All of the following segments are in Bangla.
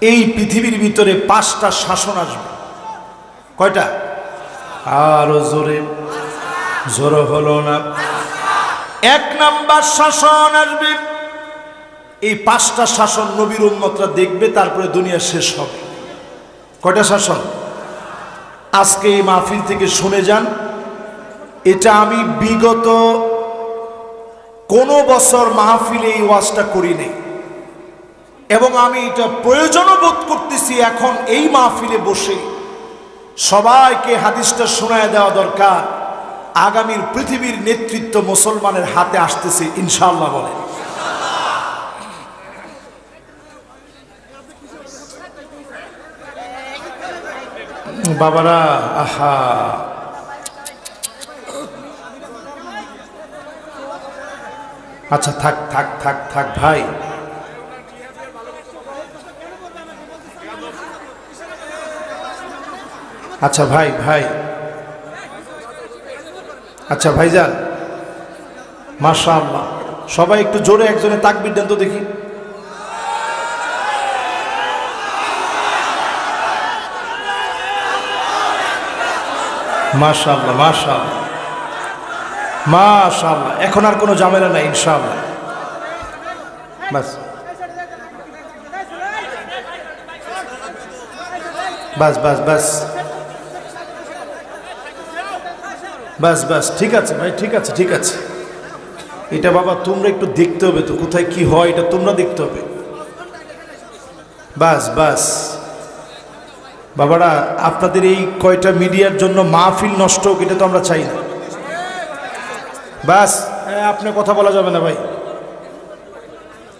এই পৃথিবীর ভিতরে পাঁচটা শাসন আসবে। কয়টা? আরও জোরে। জোরে হলো না। এক নাম্বার শাসন আসবে। এই পাঁচটা শাসন নবীর উন্মতরা দেখবে, তারপরে দুনিয়া শেষ হবে। কয়টা শাসন? আজকে এই মাহফিল থেকে শুনে যান, এটা আমি বিগত কোনো বছর মাহফিলে এই ওয়াজটা করি করিনি এবং আমি এটা প্রয়োজনও বোধ করতেছি এখন এই মাহফিলে বসে। সবাইকে হাদিসটা শোনায় দেওয়া দরকার। আগামীর পৃথিবীর নেতৃত্ব মুসলমানের হাতে আসতেছে ইনশাল্লাহ বলে। বাবারা, আহা। আচ্ছা থাক থাক থাক থাক, ভাই। আচ্ছা ভাই ভাই। আচ্ছা ভাইজান। মাশা আল্লাহ সবাই একটু জোরে একজনে তাকবির দেন তো দেখি। মাশা আল্লাহ মাশা আল্লাহ মাশা এখন আর কোনো ঝামেলা নাই, ইনশাআল্লাহ। বাস। বাস বাস বাস। বাস বাস ঠিক আছে ভাই ঠিক আছে ঠিক আছে। এটা বাবা তোমরা একটু দেখতে হবে তো কোথায় কি হয় এটা তোমরা দেখতে হবে। বাস বাস। বাবারা আপনাদের এই কয়টা মিডিয়ার জন্য মাহফিল নষ্ট হোক এটা তো আমরা চাই না। বাস এ, আপনি কথা বলা যাবে না ভাই।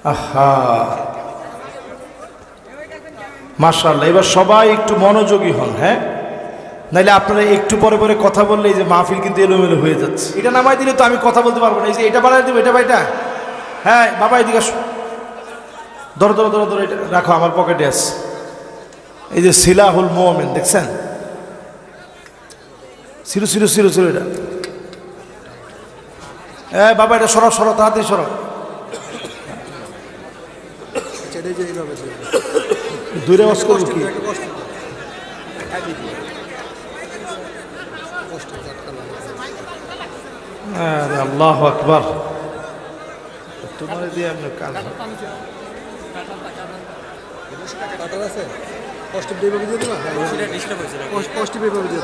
আহা। মার্শাল্লাহ এবার সবাই একটু মনোযোগী হন হ্যাঁ? নাইলে আপনারা একটু পরে পরে কথা বললে এই যে মাহফিল কিন্তু এলোমেলো হয়ে যাচ্ছে। এটা নামাই দিলে তো আমি কথা বলতে পারব না। এই যে এটা বাড়াই দেবো এটা বাইটা হ্যাঁ বাবা এদিকে আসো। ধরো ধরো ধরো ধরো এটা রাখো আমার পকেটে আছে। এই যে সিলাহুল মোহামেন দেখছেন? সিরু সিরু সিরু সিরু এটা। হ্যাঁ বাবা এটা সরো সরো তাড়াতাড়ি সরো সেটাই যে দূরে ওয়াজ করব কি একটা কষ্ট কষ্ট ধাক্কা লাগে।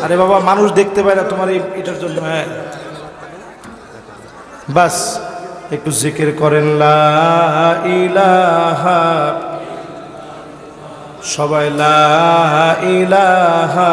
আরে তোমার বাবা, মানুষ দেখতে পায় না তোমার এটার জন্য হ্যাঁ। বাস, একটু জিকির করেন, লা সবাই, লা ইলাহা।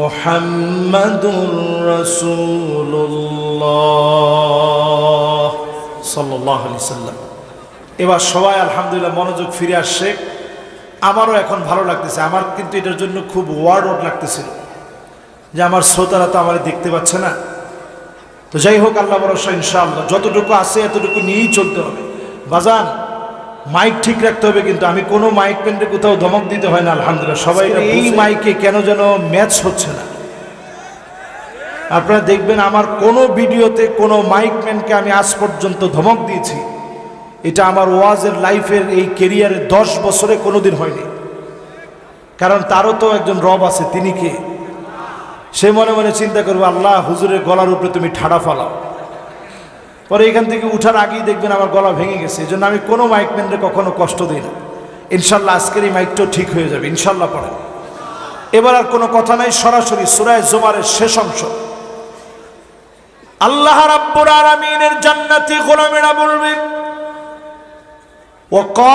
মুহাম্মাদুর রাসূলুল্লাহ সাল্লাল্লাহু আলাইহি সাল্লাম। এবার সবাই আলহামদুলিল্লাহ মনোযোগ ফিরে আসছে। আমারও এখন ভালো লাগতেছে। আমার কিন্তু এটার জন্য খুব ওয়ার্ড আউট লাগতেছিল যে আমার শ্রোতারা তো আমার দেখতে পাচ্ছে না। তো যাই হোক, আল্লাহ ভরসা, ইনশাআল্লাহ। যতটুকু আছে, এতটুকু নিয়েই চলতে হবে। বাজান মাইক ঠিক রাখতে হবে কিন্তু আমি কোনো মাইক প্যান্টে কোথাও ধমক দিতে হয় না আলহামদুলিল্লাহ। সবাই এই মাইকে। কেন যেন ম্যাচ হচ্ছে না। আপনারা দেখবেন আমার কোনো ভিডিওতে কোনো মাইক ম্যানকে আমি আজ পর্যন্ত ধমক দিয়েছি। এটা আমার ওয়াজের লাইফের এই কেরিয়ারে দশ বছরে কোনোদিন হয়নি। কারণ তারও তো একজন রব আছে তিনি কে? সে মনে মনে চিন্তা করবে আল্লাহ হুজুরের গলার উপরে তুমি ঠাড়া ফালাও। পরে এখান থেকে উঠার আগেই দেখবেন আমার গলা ভেঙে গেছে এই জন্য আমি কোনো মাইকম্যানরে কখনো কষ্ট দিই না ইনশাল্লাহ আজকের এই মাইকটাও ঠিক হয়ে যাবে ইনশাল্লাহ পড়েন এবার আর কোনো কথা নাই সরাসরি সুরায় জোমারের শেষ অংশ আল্লাহ রাব্বুর আলামিনের জান্নাতি গোলামেরা বলবে وقالوا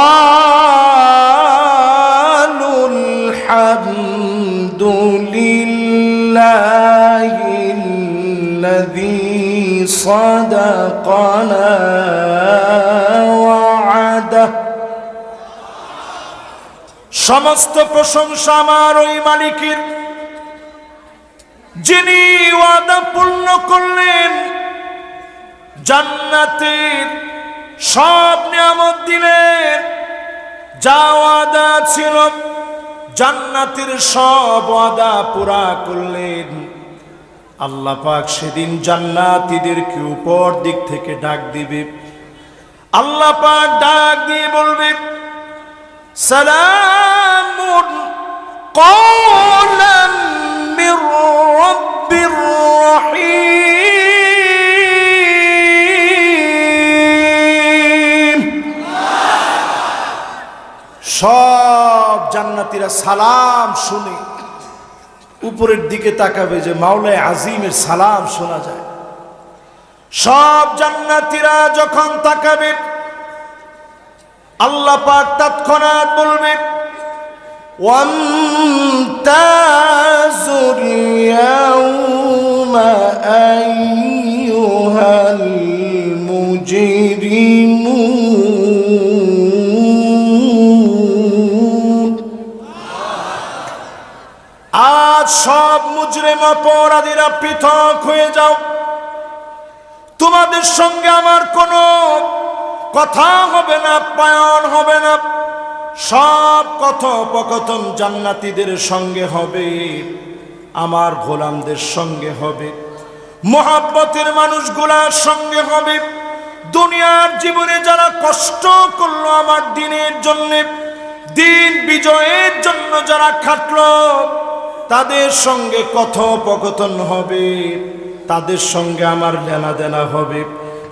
الحمد لله الذي صدقنا وعده সমস্ত প্রশংসা আমার ওই মালিকের যিনি ওয়াদা পূর্ণ করলেন জান্নাতের সব নিয়ামত দিলেন যা ওয়াদা ছিল জান্নাতের সব ওয়াদা পুরা করলেন আল্লাহ পাক সেদিন জান্নাতীদেরকে উপর দিক থেকে ডাক দিবে আল্লাহ পাক ডাক দিয়ে বলবে সালামুন قولا من رب رحيم সব জান্নাতীরা সালাম শুনে উপরের দিকে তাকাবে যে মাওলায় আজিমের সালাম শোনা যায় সব জান্নাতীরা যখন তাকাবে আল্লাহ পাক তৎক্ষণাৎ বলবে وامتازوا اليوم أيها আজ সব মুজরেম অপরাধীরা পৃথক হয়ে যাও। তোমাদের সঙ্গে আমার কোনো কথা হবে না, পায়ন হবে না। সব কথোপকথন জান্নাতীদের সঙ্গে হবে, আমার গোলামদের সঙ্গে হবে। মোহাব্বতের মানুষগুলার সঙ্গে হবে। দুনিয়ার জীবনে যারা কষ্ট করল আমার দিনের জন্যে, দিন বিজয়ের জন্য যারা খাটলো তাদের সঙ্গে কথোপকথন হবে, তাদের সঙ্গে আমার লেনা দেনা হবে।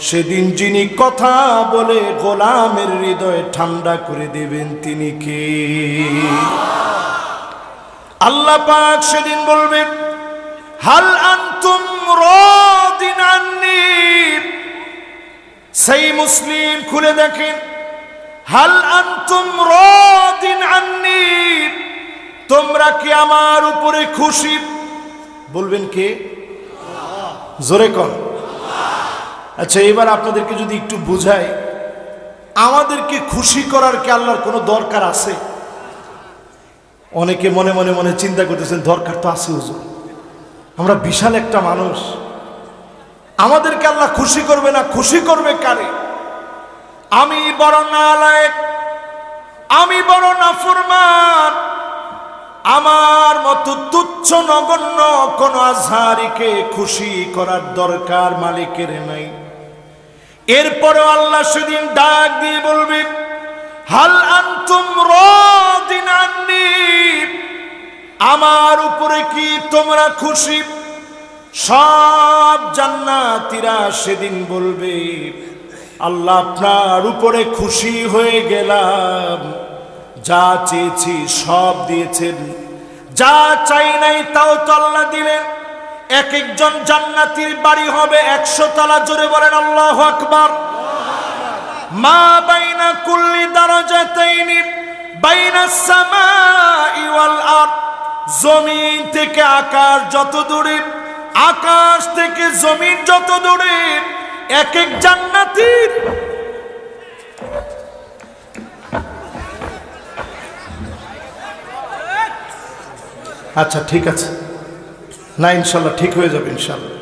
সেদিন যিনি কথা বলে গোলামের হৃদয় ঠান্ডা করে দেবেন, তিনি কে? আল্লাহ পাক সেদিন বলবেন, হাল আনতুম রাদিন সেই মুসলিম খুলে দেখেন, হাল আনতুম রাদিন আন্নি? তোমরা কি আমার উপরে খুশি? বলবেন কে? জোরে কন। আচ্ছা এবার আপনাদেরকে যদি একটু বুঝাই, আমাদেরকে খুশি করার কি আল্লাহর কোনো দরকার আছে? অনেকে মনে মনে মনে চিন্তা করতেছেন, দরকার তো আছে হুজুর। আমরা বিশাল একটা মানুষ। আমাদেরকে আল্লাহ খুশি করবে না, খুশি করবে কারে? আমি বড় নালায়েক, আমি বড় নাফরমান আমার মতো তুচ্ছ নগণ্য কোন আজহারিকে খুশি করার দরকার মালিকের নাই। এরপরে আল্লাহ সেদিন ডাক দিয়ে বলবে হাল আনতুম রাদিন আন্নি, আমার উপরে কি তোমরা খুশি? সব জান্নাতীরা সেদিন বলবে, আল্লাহ আপনার উপরে খুশি হয়ে গেলাম। যা চেয়েছি সব দিয়েছেন। যা চাই নাই তাও তো আল্লাহ দিলেন। এক একজন জান্নাতির বাড়ি হবে একশো তলা। জোরে বলেন, আল্লাহ আকবার। মা বাইনা কুল্লি দারাজাতাইনি বাইনা সামাই ওয়াল আরদ। জমিন থেকে আকাশ যত দূরে, আকাশ থেকে জমিন যত দূরে, এক এক জান্নাতির আচ্ছা ঠিক আছে। না, ইনশাল্লাহ ঠিক হয়ে যাবে, ইনশাল্লাহ।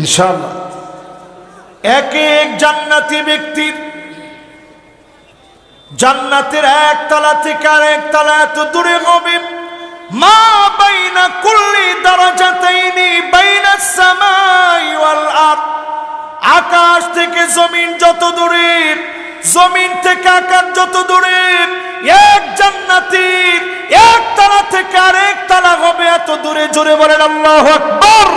ইনশাল্লাহ। এক এক জান্নাতি ব্যক্তির জান্নাতের এক তলা থেকে আর এক তলা এত দূরে হবে মা বাইনা কুল্লি দারাজাতাইনি বাইনা সামাই ওয়াল আকাশ থেকে জমিন যত দূরে, জমিন থেকে আকাশ যত দূরে, এক জান্নাতির এক তালা থেকে আরেক তালা হবে, এত দূরে জোরে বলেন আল্লাহ আকবার।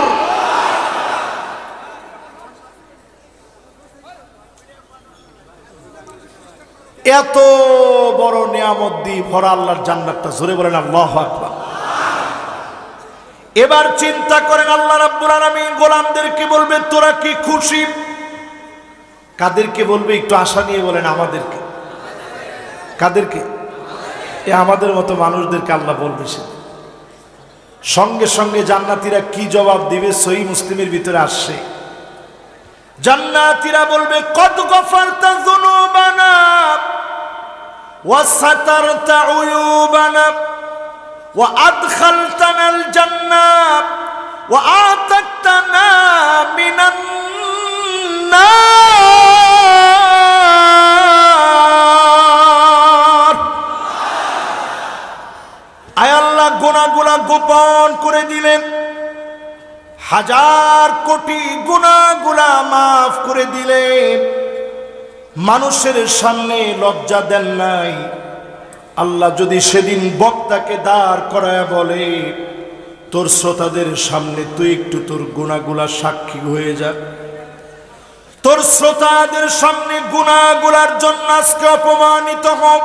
এত বড় নিয়ামত দিয়ে ভরা আল্লাহর জান্নাতটা জোরে বলেন আল্লাহ আকবার। এবার চিন্তা করেন আল্লাহ রাব্বুল আলামিন গোলামদেরকে বলবে, তোরা কি খুশি? কাদেরকে বলবে, একটু আশা নিয়ে বলেন আমাদেরকে। কাদেরকে? এ আমাদের মতো মানুষদেরকে আল্লাহ বলবে সে। সঙ্গে সঙ্গে জান্নাতিরা কি জবাব দিবে সই মুসলিমের ভিতরে আসছে। জান্নাতিরা বলবে কত গফারতা তা ওয়া সাতারতা উয়ুবানা ওয়া আদখালতানাল জান্নাত ওয়া আতাকতানা মিনান গোপন করে দিলেন। হাজার কোটি গুণাগুলা মাফ করে দিলেন। মানুষের সামনে লজ্জা দেন নাই। আল্লাহ যদি সেদিন বক্তাকে দাঁড় করায় বলে, তোর শ্রোতাদের সামনে তুই একটু তোর গুণাগুলা সাক্ষী হয়ে যা। তোর শ্রোতাদের সামনে গুণাগুলার জন্য আজকে অপমানিত হোক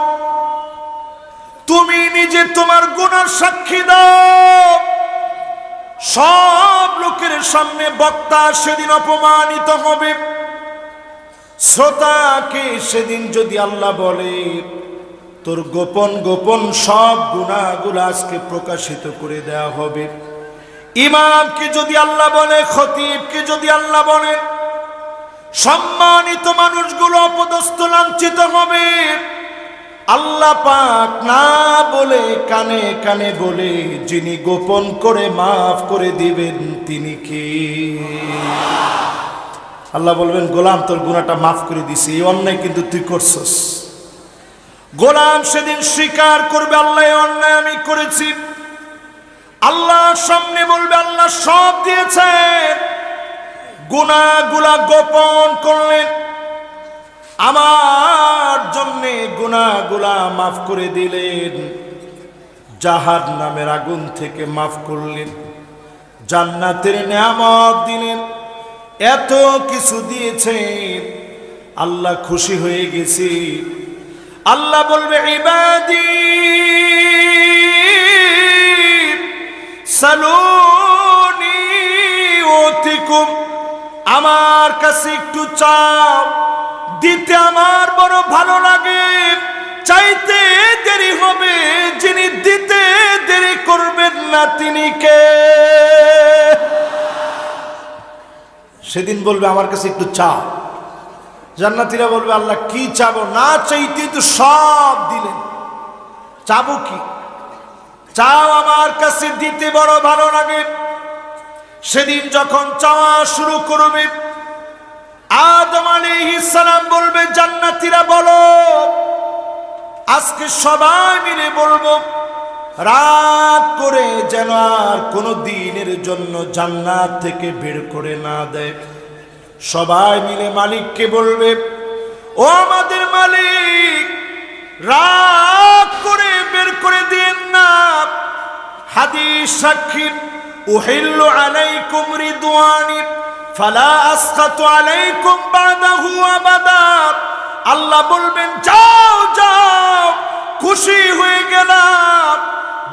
তুমি নিজে তোমার গুণার সাক্ষী দাও। সব লোকের সামনে বক্তা সেদিন অপমানিত হবে। শ্রোতাকে সেদিন যদি আল্লাহ বলে, তোর গোপন গোপন সব গুণাগুলো আজকে প্রকাশিত করে দেয়া হবে। ইমামকে যদি আল্লাহ বলে, খতিবকে যদি আল্লাহ বলে, সম্মানিত মানুষগুলো অপদস্থ লাঞ্ছিত হবে। আল্লাহ পাক না বলে কানে কানে বলে যিনি গোপন করে মাফ করে দিবেন, তিনি কে? আল্লাহ বলবেন, গোলাম, তোর গুণাটা মাফ করে দিছি, এই অন্যায় কিন্তু তুই করছস। গোলাম সেদিন স্বীকার করবে, আল্লাহ অন্যায় আমি করেছি। আল্লাহ সামনে বলবে, আল্লাহ সব দিয়েছেন। গুণাগুলা গোপন করলেন। আমার জন্যে গুণাগুলা মাফ করে দিলেন। জাহার নামের আগুন থেকে মাফ করলেন। জান্নাতের নিয়ামত দিলেন। এত কিছু দিয়েছেন। আল্লাহ খুশি হয়ে গেছি। আল্লাহ বলবে, ইবাদি সালুনি আমার কাছে একটু চাও। দিতে আমার বড় ভালো লাগে। চাইতে দেরি হবে, যিনি দিতে দেরি করবেন না তিনি কে? সেদিন বলবে, আমার কাছে একটু চা। জান্নাতিরা বলবে, আল্লাহ, কি চাবো? না চাইতে তো সব দিলেন। চাবো কি? চাও আমার কাছে দিতে বড় ভালো লাগে। সেদিন যখন চাওয়া শুরু করবে আদম সালাম বলবে, জান্নাতীরা বলো, আজকে সবাই মিলে বলব, রাগ করে যেন আর কোনো দিনের জন্য জান্নাত থেকে বের করে না দেয়। সবাই মিলে মালিককে বলবে, ও আমাদের মালিক, রাগ করে বের করে দিন না। হাদিস সাক্ষী, উহিল্লু আলাইকুম রিদওয়ানি। ফালা আসখাতু আলাইকুম বাদাহু আবাদা। আল্লাহ বলবেন, যাও যাও, খুশি হয়ে গেলাম।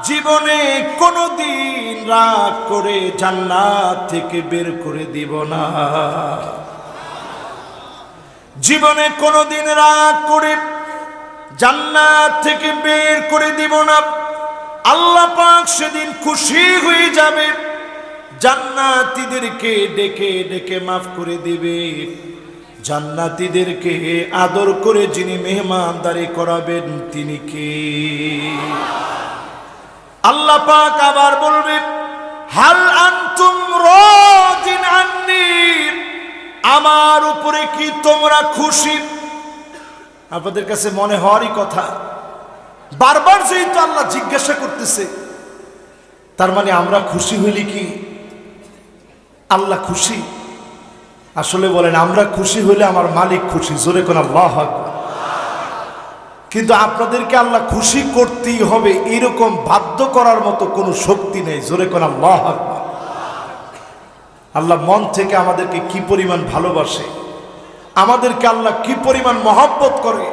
জীবনে কোনোদিন রাগ করে জান্নাত থেকে বের করে দিব না। জীবনে কোনোদিন রাগ করে জান্নাত থেকে বের করে দিব না। আল্লাহ পাক সেদিন খুশি হয়ে যাবে। জান্নাতীদেরকে ডেকে ডেকে মাফ করে দিবে। জান্নাতীদেরকে আদর করে যিনি মেহমানদারি করাবেন, তিনি কে? আল্লাহ পাক আবার বলবে হাল আনতুম রাদিন আন্নি? আমার উপরে কি তোমরা খুশি? আপনাদের কাছে মনে হওয়ারই কথা। বারবার যেহেতু আল্লাহ জিজ্ঞাসা করতেছে, তার মানে আমরা খুশি হইলি কি? আল্লাহ খুশি। আসলে বলেন, আমরা খুশি হইলে আমার মালিক খুশি। জোরে কোন আল্লাহ। কিন্তু আপনাদেরকে আল্লাহ খুশি করতেই হবে, এরকম বাধ্য করার মতো কোনো শক্তি নেই। জোরে কোন আল্লাহ। আল্লাহ মন থেকে আমাদেরকে কি পরিমাণ ভালোবাসে, আমাদেরকে আল্লাহ কি পরিমাণ মহাব্বত করে।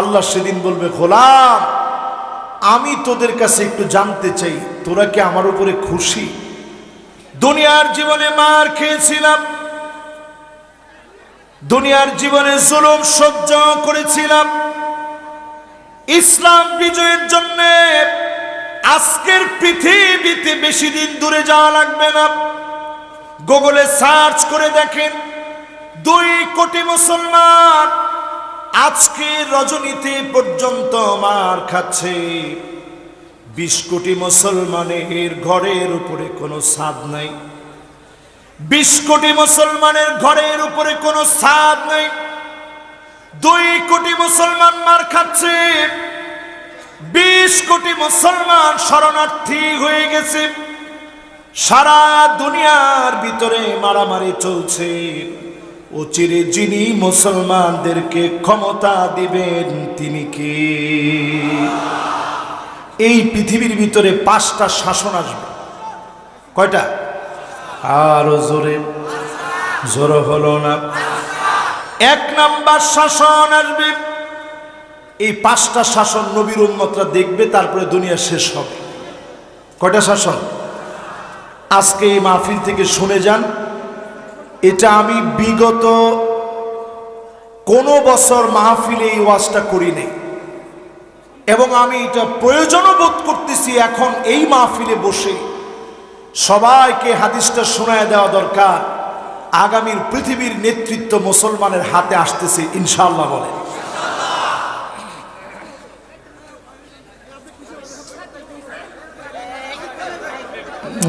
আল্লাহ সেদিন বলবে, গোলাম, আমি তোদের কাছে একটু জানতে চাই, তোরা কি আমার উপরে খুশি? দুনিয়ার জীবনে মার খেয়েছিলাম। দুনিয়ার জীবনে জুলুম সহ্য করেছিলাম। ইসলাম বিজয়ের জন্য আজকের পৃথিবীতে বেশি দিন দূরে যাওয়া লাগবে না। গুগলে সার্চ করে দেখেন, দুই কোটি মুসলমান আজকে রজনীতি পর্যন্ত মার খাচ্ছে। বিশ কোটি মুসলমানের ঘরের উপরে কোনো ছাদ নাই। বিশ কোটি মুসলমানের ঘরের উপরে কোনো ছাদ নেই। দুই কোটি মুসলমান মার খাচ্ছে। বিশ কোটি মুসলমান শরণার্থী হয়ে গেছে। সারা দুনিয়ার ভিতরে মারামারি চলছে। ও চিরে যিনি মুসলমানদেরকে ক্ষমতা দিবেন, তিনি কে? এই পৃথিবীর ভিতরে পাঁচটা শাসন আসবে। কয়টা? আরও জোরে। জোর হলো না। এক নাম্বার শাসন আসবে। এই পাঁচটা শাসন নবীর উম্মতরা দেখবে তারপরে দুনিয়া শেষ হবে। কয়টা শাসন? আজকে এই মাহফিল থেকে শুনে যান এটা আমি বিগত কোনো বছর মাহফিলে এই ওয়াজটা করি নাই। এবং আমি এটা প্রয়োজনও বোধ করতেছি এখন এই মাহফিলে বসে। সবাইকে হাদিসটা শোনায় দেওয়া দরকার। আগামীর পৃথিবীর নেতৃত্ব মুসলমানের হাতে আসতেছে, ইনশাআল্লাহ বলে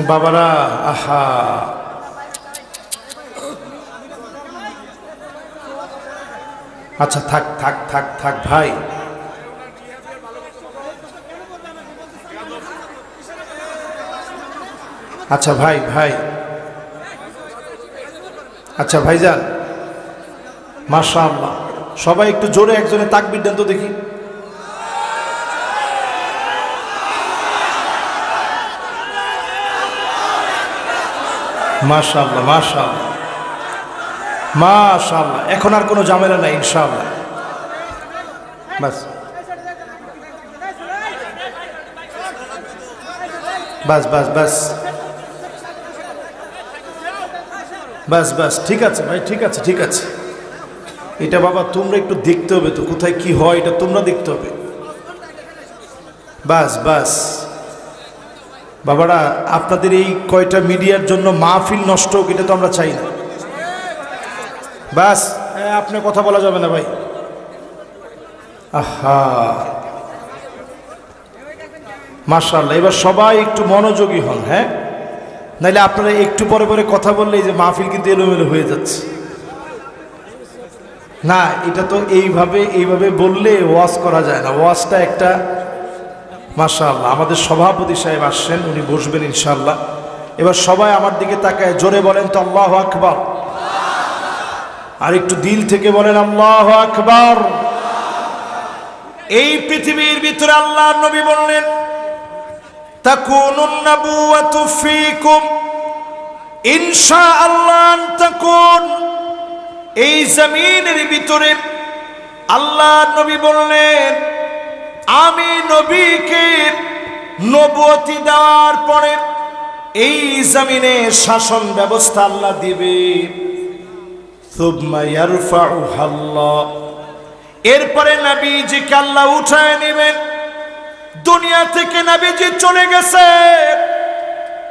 বাবারা, আহা। আচ্ছা থাক থাক থাক থাক, ভাই। আচ্ছা ভাই ভাই। আচ্ছা ভাইজান। মাশা আল্লাহ সবাই একটু জোরে একজনে তাকবির দেন তো দেখি। মাশাআল্লাহ মাশাআল্লাহ। মাশাআল্লাহ। এখন আর কোনো ঝামেলা নাই, ইনশাআল্লাহ। বাস। বাস বাস বাস। বাস বাস ঠিক আছে ভাই ঠিক আছে ঠিক আছে। এটা বাবা তোমরা একটু দেখতে হবে তো কোথায় কি হয় এটা তোমরা দেখতে হবে। বাস বাস। বাবারা আপনাদের এই কয়টা মিডিয়ার জন্য মাহফিল নষ্ট হোক এটা তো আমরা চাই না। বাস হ্যাঁ, আপনি কথা বলা যাবে না ভাই। আহা। মার্শাল্লাহ এবার সবাই একটু মনোযোগী হন হ্যাঁ? নাইলে আপনারা একটু পরে পরে কথা বললে এই যে মাহফিল কিন্তু এলোমেলো হয়ে যাচ্ছে। না, এটা তো এইভাবে এইভাবে বললে ওয়াজ করা যায় না। ওয়াজটা একটা, মাশাআল্লাহ, আমাদের সভাপতি সাহেব আসছেন, উনি বসবেন ইনশাল্লাহ এবার সবাই আমার দিকে তাকায়, জোরে বলেন তো আল্লাহ আকবার। আর একটু দিল থেকে বলেন আল্লাহ আকবার। এই পৃথিবীর ভিতরে আল্লাহ নবী বললেন তাকুনুন নাবুওয়াতু ফীকুম। ইনশাআল্লাহ তাকুন। এই জমিনের ভিতরে আল্লাহ নবী বললেন, আমি নবীকে নবতি দেওয়ার পরে এই জমিনে শাসন ব্যবস্থা আল্লাহ দিবে। এরপরে নবীজিকে আল্লাহ উঠায় নেবেন। দুনিয়া থেকে নবীজি চলে গেছে।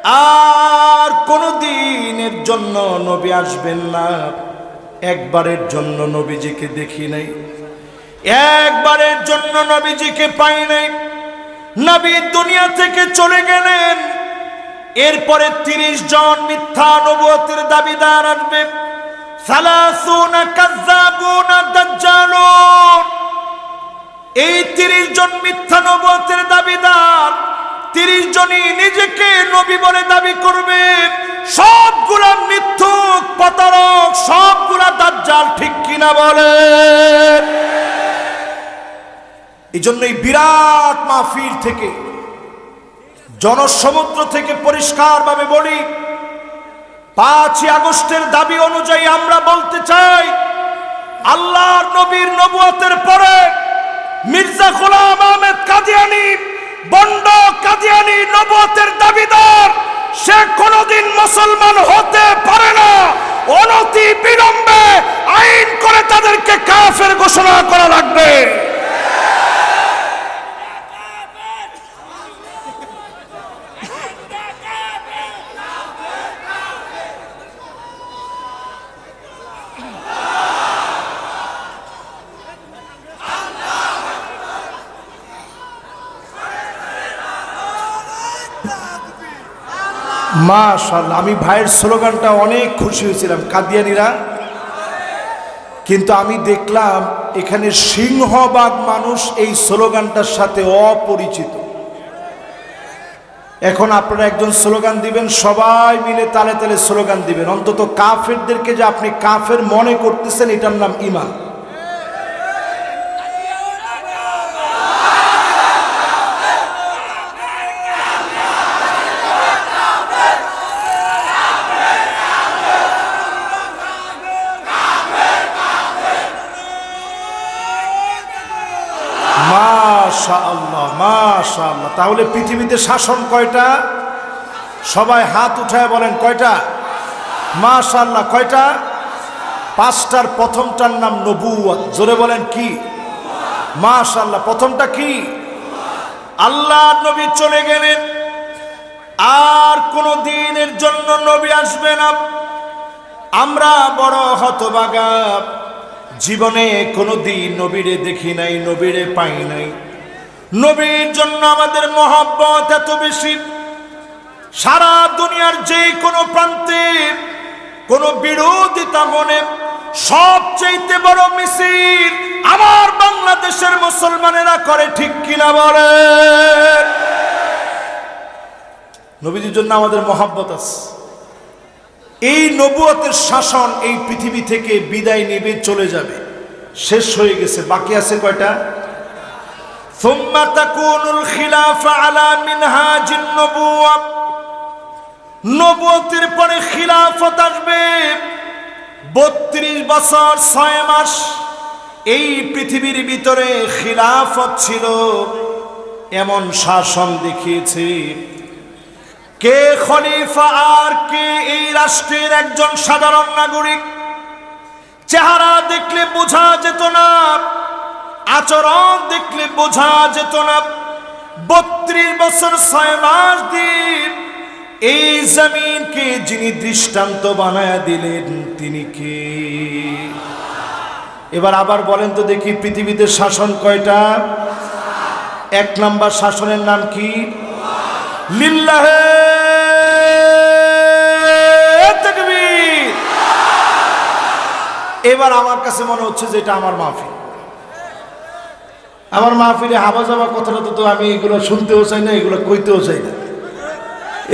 আর কোনো দিনের জন্য নবী আসবেন না। একবারের জন্য নবীজিকে দেখি নাই। একবারের জন্য নবীজিকে পাই নাই। নবী দুনিয়া থেকে চলে গেলেন। এরপরে তিরিশ জন মিথ্যা নবতের দাবিদার আসবে। সালাসুনা কাজ্জাবুনা দাজ্জালুন। এই তিরিশ জন মিথ্যা নবতের দাবিদার, তিরিশ জনই নিজেকে নবী বলে দাবি করবে। সবগুলা মিথ্যুক, প্রতারক, সবগুলা দাজ্জাল ঠিক কিনা বলে? এই জন্য এই বিরাট মাহফিল থেকে, জনসমুদ্র থেকে পরিষ্কারভাবে বলি, পাঁচই আগস্টের দাবি অনুযায়ী আমরা বলতে চাই, আল্লাহর নবীর নবুয়তের পরে মির্জা গোলাম আহমেদ কাদিয়ানি, বন্ড কাদিয়ানি নবতের দাবিদার, সে কোনোদিন মুসলমান হতে পারে না। অনতি বিলম্বে আইন করে তাদেরকে কাফের ঘোষণা করা লাগবে। মাশাল্লাহ আমি ভাইয়ের স্লোগানটা অনেক খুশি হয়েছিলাম, কাদিয়ানিরা। কিন্তু আমি দেখলাম এখানে সিংহবাগ মানুষ এই স্লোগানটার সাথে অপরিচিত। এখন আপনারা একজন স্লোগান দিবেন, সবাই মিলে তালে তালে স্লোগান দিবেন। অন্তত কাফেরদেরকে যে আপনি কাফের মনে করতেছেন, এটার নাম ইমান মাশা তাহলে পৃথিবীতে শাসন কয়টা? সবাই হাত উঠায় বলেন, কয়টা? মাশা আল্লাহ কয়টা? পাঁচটার প্রথমটার নাম নবুয়াত জোরে বলেন কি? মাশা আল্লাহ প্রথমটা কি? আল্লাহ নবী চলে গেলেন। আর কোনো দিনের জন্য নবী আসবে না। আমরা বড় হতবাগা জীবনে কোনো দিন নবীরে দেখি নাই, নবীরে পাই নাই। নবীর জন্য আমাদের মহব্বত এত বেশি। সারা দুনিয়ার যে কোনো প্রান্তে, কোনো বিরোধিতা মনে সবচেয়ে বড় মিছিল আমার বাংলাদেশের মুসলমানেরা করে, ঠিক কিনা বলে? নবীজির জন্য আমাদের মহাব্বত আছে। এই নবুয়তের শাসন এই পৃথিবী থেকে বিদায় নেবে, চলে যাবে। শেষ হয়ে গেছে। বাকি আছে কয়টা? ثم تكون الخلافة على منهاج النبوة নবুয়তের পরে খিলাফত আসবে বত্রিশ বছর ছয় মাস এই পৃথিবীর ভিতরে খিলাফত ছিল এমন শাসন দেখিয়েছে কে খলিফা আর কে এই রাষ্ট্রের একজন সাধারণ নাগরিক চেহারা দেখলে বোঝা যেত না আচরণ দেখলে বোঝা যেত না। বত্রিশ বছর, ছয় মাস দিন এই জমিনকে যিনি দৃষ্টান্ত বানায় দিলেন, তিনি কে? এবার আবার বলেন তো দেখি পৃথিবীতে শাসন কয়টা? এক নাম্বার শাসনের নাম কি? লিল্লাহে এবার আমার কাছে মনে হচ্ছে যে এটা আমার মাহফিল। আমার মাহফিলে হাবা যাবা কথাটা তো আমি এগুলো শুনতেও চাই না, এগুলো কইতেও চাই না।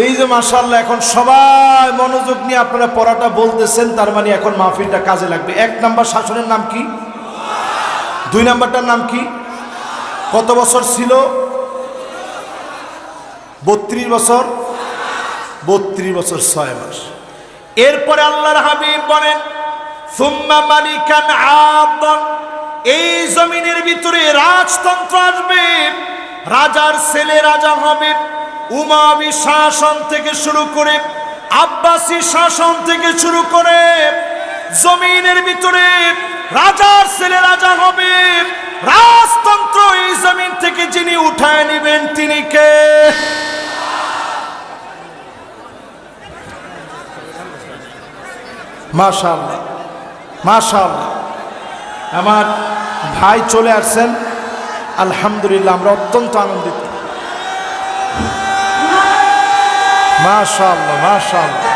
এই যে মাসাল্লাহ এখন সবাই মনোযোগ নিয়ে আপনারা পড়াটা বলতেছেন, তার মানে এখন মাহফিলটা কাজে লাগবে। এক নাম্বার শাসনের নাম কি? দুই নাম্বারটার নাম কি? কত বছর ছিল? বত্রিশ বছর? বত্রিশ বছর, ছয় মাস। এরপরে আল্লাহর হাবিব বলেন, সুম্মা মালিকান আদন এই জমিনের ভিতরে রাজতন্ত্র আসবে, রাজার ছেলে রাজা হবে। উমাবি শাসন থেকে শুরু করে আব্বাসী শাসন থেকে শুরু করে জমিনের ভিতরে রাজার ছেলে রাজা হবে। রাজতন্ত্র এই জমিন থেকে যিনি উঠায় নেবেন, তিনি কে? মাশাআল্লাহ মাশাআল্লাহ। আমার ভাই চলে আসছেন। আলহামদুলিল্লাহ, আমরা অত্যন্ত আনন্দিত। মাশাআল্লাহ মাশাআল্লাহ।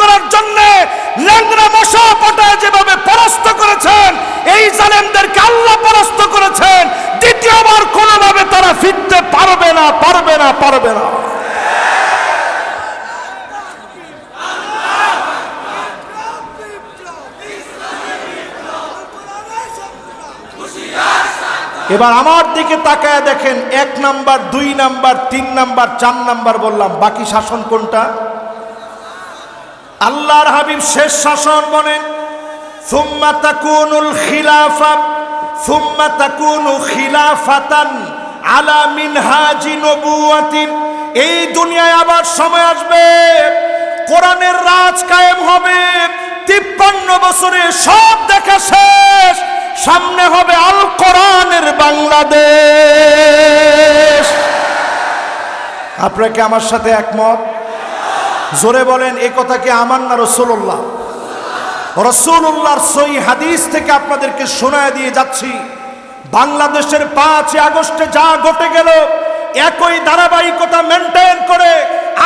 করার জন্য ল্যাংরা মশা পটায় যেভাবে পরাস্ত করেছেন, এই জালেমদেরকে আল্লাহ পরাস্ত করেছেন দ্বিতীয়বার কোনোভাবে তারা ফিরতে পারবে না, পারবে না পারবে না। এবার আমার দিকে তাকায় দেখেন, এক নাম্বার, দুই নাম্বার, তিন নাম্বার, চার নাম্বার বললাম, বাকি শাসন কোনটা? আল্লাহর হাবিব শেষ শাসন বলেন, সুম্মা তাকুনুল খিলাফা, সুম্মা তাকুনু খিলাফাতান। আলা মিনহাজি নবুয়াতিন। এই দুনিয়ায় আবার সময় আসবে। কোরআনের রাজ কায়েম হবে। তিপ্পান্ন বছরে সব দেখা শেষ। সামনে হবে আল কোরআনের বাংলাদেশ। আপনাকে আমার সাথে একমত? জোরে বলেন, এ কথা কি আমার না রসোল্লাহ রসুল্লাহর সই হাদিস থেকে আপনাদেরকে শোনায় দিয়ে যাচ্ছি। বাংলাদেশের পাঁচ আগস্টে যা ঘটে গেল, একই ধারাবাহিকতা মেনটেন করে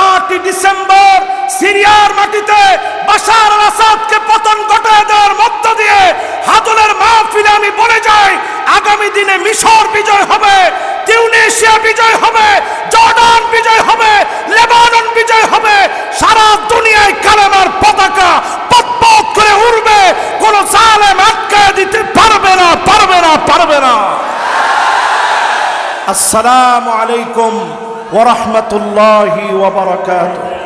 আটই ডিসেম্বর সিরিয়ার মাটিতে বাশার আসাদকে পতন ঘটায় দেওয়ার মধ্য দিয়ে হাদলের মাহফিলে, আমি বলে যাই, আগামী দিনে মিশর বিজয় হবে টিউনেশিয়া বিজয় হবে, জর্ডান বিজয় হবে, লেবানন বিজয় হবে, সারা দুনিয়ায় কালেমার পতাকা পতপত করে উড়বে, কোন জালেম আটকায় দিতে পারবে না পারবে না পারবে না। আসসালামু আলাইকুম ওয়া রাহমাতুল্লাহি ওয়া বারাকাতুহু।